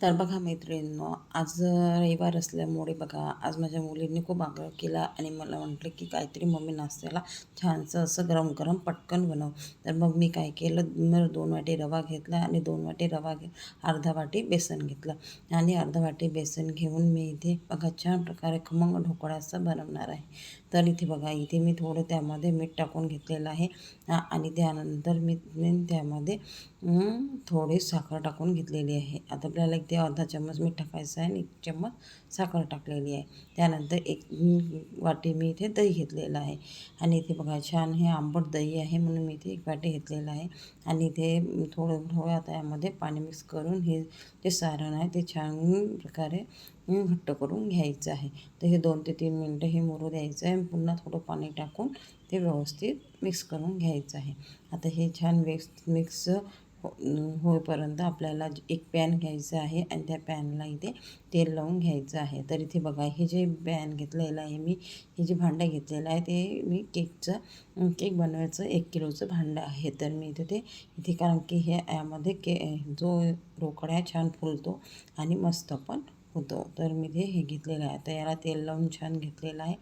तर बघा मैत्रिणींनो आज रविवार असल्यामुळे बघा आज माझ्या मुलींनी खूप आग्रह केला आणि मला म्हटलं की काहीतरी मम्मी नाश्त्याला छानसं असं गरम गरम पटकन बनव. तर मग मी काय केलं मग दोन वाटी रवा घेतला आणि दोन वाटी रवा घे अर्धा वाटी बेसन घेतलं. आणि अर्धा वाटी बेसन घेऊन मी इथे बघा छान प्रकारे खमंग ढोकळ्याचं बनवणार आहे. तर इथे बघा इथे मी थोडं त्यामध्ये मीठ टाकून घेतलेलं आहे. आणि त्यानंतर मी त्यामध्ये थोडी साखर टाकून घेतलेली आहे. आता आपल्याला ते अर्धा चम्मच मीठ टाकायचं आहे आणि एक चम्मच साखर टाकलेली आहे. त्यानंतर एक वाटी मी इथे दही घेतलेलं आहे. आणि इथे बघा छान हे आंबट दही आहे म्हणून मी इथे एक वाटी घेतलेलं आहे. आणि इथे थोडं थोडं आता यामध्ये पाणी मिक्स करून हे जे सारण आहे ते छान प्रकारे घट्ट करून घ्यायचं आहे. तर हे दोन ते तीन मिनटं हे मुरू द्यायचं आहे पुन्हा थोडं पाणी टाकून ते व्यवस्थित मिक्स करून घ्यायचं आहे. आता हे छान वेक्स मिक्स हो होईपर्यंत आपल्याला एक पॅन घ्यायचं आहे आणि त्या पॅनला इथे तेल लावून घ्यायचं आहे. तर इथे बघा हे जे पॅन घेतलेलं आहे मी हे जे भांडं घेतलेलं आहे ते मी केकचं केक बनवायचं एक किलोचं भांडं आहे. तर मी इथे ते इथे कारण की हे यामध्ये के जो रोकड्या छान फुलतो आणि मस्त पण होतो. तर मी ते हे घेतलेलं आहे. आता याला तेल लावून छान घेतलेलं आहे.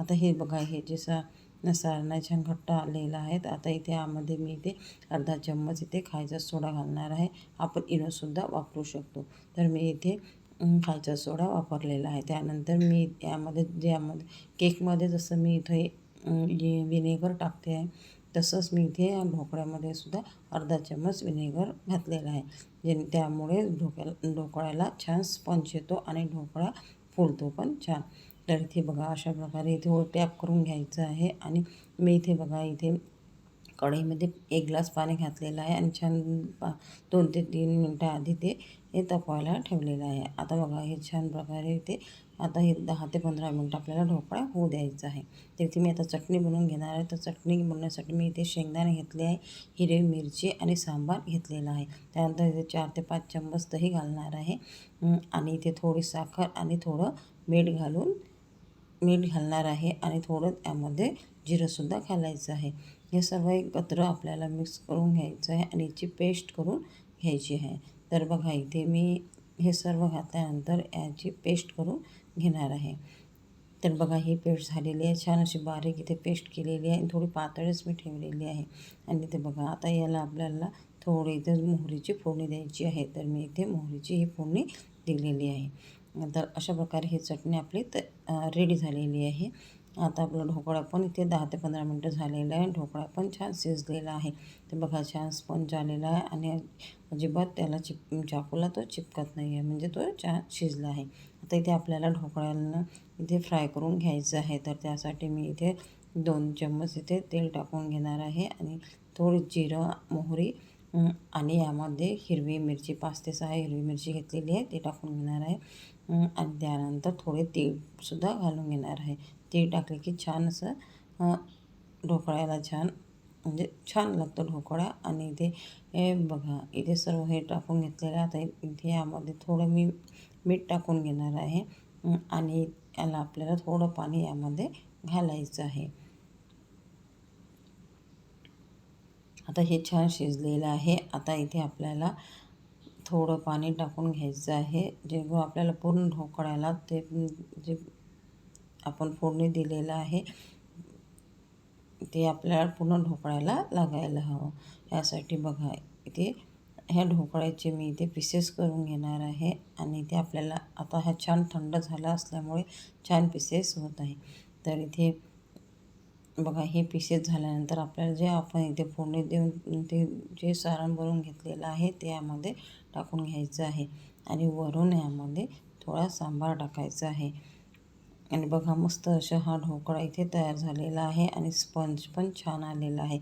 आता हे बघा हे जे सा सारणं छान घट्ट आलेलं आहे आता इथे यामध्ये मी इथे अर्धा चम्मच इथे खायचा सोडा घालणार आहे. आपण इनोसुद्धा वापरू शकतो. तर मी इथे खायचा सोडा वापरलेला आहे. त्यानंतर मी यामध्ये ज्यामध्ये केकमध्ये जसं मी इथे विनेगर टाकते आहे तसंच मी इथे या ढोकळ्यामध्ये सुद्धा अर्धा चम्मच विनेगर घातलेला आहे. जे त्यामुळे ढोक्या ढोकळ्याला छान स्पंच येतो आणि ढोकळा फुलतो पण छान. तर इथे बघा अशा प्रकारे इथे हो टॅप करून घ्यायचं आहे. आणि मी इथे बघा इथे कढईमध्ये एक ग्लास पाणी घातलेलं आहे आणि छान पा दोन ते तीन मिनटं आधी ते हे तपवायला ठेवलेलं आहे. आता बघा हे छान प्रकारे ते आता हे दहा ते पंधरा मिनटं आपल्याला ढोकळा होऊ द्यायचा आहे. तर इथे मी आता चटणी बनवून घेणार आहे. तर चटणी बनवण्यासाठी मी इथे शेंगदाणे घेतले आहे हिरवी मिरची आणि सांबार घेतलेला आहे. त्यानंतर इथे चार ते पाच चम्मच दही घालणार आहे. आणि इथे थोडी साखर आणि थोडं मीठ घालून मीठ घालणार आहे आणि थोडं त्यामध्ये जिरंसुद्धा घालायचं आहे. हे सर्व एकत्र आपल्याला मिक्स करून घ्यायचं आहे आणि याची पेस्ट करून घ्यायची आहे. तर बघा इथे मी हे सर्व घातल्यानंतर याची पेस्ट करून घेणार आहे. तर बघा ही पेस्ट झालेली आहे. छान अशी बारीक इथे पेस्ट केलेली आहे थोडी पातळच मी ठेवलेली आहे. आणि ते बघा आता याला आपल्याला थोडी इथे मोहरीची फोडणी द्यायची आहे. तर मी इथे मोहरीची ही फोडणी दिलेली आहे. तर अशा प्रकारे ही चटणी आपली त रेडी झालेली आहे. आता आपला ढोकळा पण इथे दहा ते पंधरा मिनटं झालेला आहे. ढोकळा पण छान शिजलेला आहे. ते बघा छान स्पंज आलेला आहे आणि अजिबात त्याला चिप चाकूला तो चिपकत नाही आहे म्हणजे तो छान शिजला आहे. आता इथे आपल्याला ढोकळ्याला इथे फ्राय करून घ्यायचं आहे. तर त्यासाठी मी इथे दोन चम्मच इथे तेल टाकून घेणार आहे आणि थोडी जिरं मोहरी आणि यामध्ये हिरवी मिरची पाच ते सहा हिरवी मिरची घेतलेली आहे. ते टाकून घेणार आहे. आणि त्यानंतर थोडे तीळसुद्धा घालून घेणार आहे. तीळ टाकले की छान असं ढोकळ्याला छान म्हणजे छान लागतं ढोकळा. आणि इथे हे बघा इथे सर्व हे टाकून घेतलेलं आता इथे यामध्ये थोडं मी मीठ टाकून घेणार आहे. आणि याला आपल्याला थोडं पाणी यामध्ये घालायचं आहे. आता हे छान शिजलेलं आहे. आता इथे आपल्याला थोडं पाणी टाकून घ्यायचं आहे. जेव्हा आपल्याला पूर्ण ढोकळ्याला ते जे आपण फोडणी दिलेलं आहे ते आपल्याला पूर्ण ढोकळ्याला लागायला हवं. यासाठी बघा इथे ह्या ढोकळ्याचे मी इथे पीसेस करून घेणार आहे आणि ते आपल्याला आता हा छान थंड झाला असल्यामुळे छान पीसेस होत आहे. तर इथे बघा हे पीसेस झाल्यानंतर आपल्याला जे आपण इथे फोडणी देऊन ते जे सारण भरून घेतलेलं आहे ते यामध्ये टाकून घ्यायचं आहे. आणि वरून यामध्ये थोडा सांबार टाकायचा आहे. आणि बघा मस्त अशा हा ढोकळा इथे तयार झालेला आहे आणि स्पंज पण छान आलेला आहे.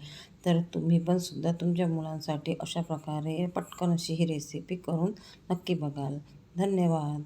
तर तुम्ही पण सुद्धा तुमच्या मुलांसाठी अशा प्रकारे पटकन अशी ही रेसिपी करून नक्की बघाल. धन्यवाद.